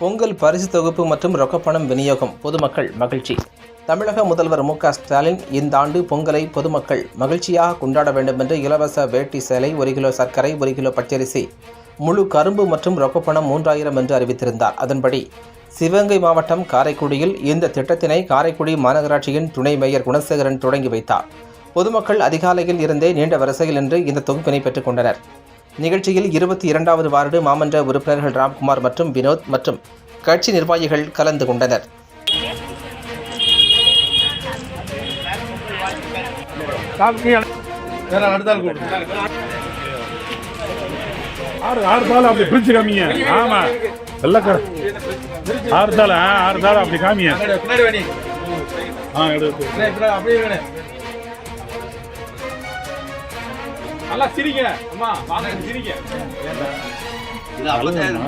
பொங்கல் பரிசு தொகுப்பு மற்றும் ரொக்கப்பணம் விநியோகம் பொதுமக்கள் மகிழ்ச்சி. தமிழக முதல்வர் மு ஸ்டாலின் இந்த ஆண்டு பொங்கலை பொதுமக்கள் மகிழ்ச்சியாக கொண்டாட வேண்டும் என்று இலவச வேட்டி சேலை ஒரு கிலோ சர்க்கரை ஒரு கிலோ பச்சரிசி முழு கரும்பு மற்றும் ரொக்கப்பணம் மூன்றாயிரம் என்று அறிவித்திருந்தார். அதன்படி சிவகங்கை மாவட்டம் காரைக்குடியில் இந்த திட்டத்தினை காரைக்குடி மாநகராட்சியின் துணை மேயர் குணசேகரன் தொடங்கி வைத்தார். பொதுமக்கள் அதிகாலையில் இருந்தே நீண்ட வரிசையில் நின்று இந்த தொகுப்பினை பெற்றுக் கொண்டனர். நிகழ்ச்சியில் இருபத்தி இரண்டாவது வார்டு மாமன்ற உறுப்பினர்கள் ராம்குமார் மற்றும் வினோத் மற்றும் கட்சி நிர்வாகிகள் கலந்து கொண்டனர் ஆறு ஆறு தாள் அப்படி பிரிச்சு காமிங்க ஆமா வெள்ளக்கடை ஆறு தாள் ஆ, ஆறு தாள் அப்படி காமிங்க ஆ எடுத்து பின்னாடி அப்படியே நல்லா சிரிங்க. அம்மா வாங்க சிரிங்க. தேவை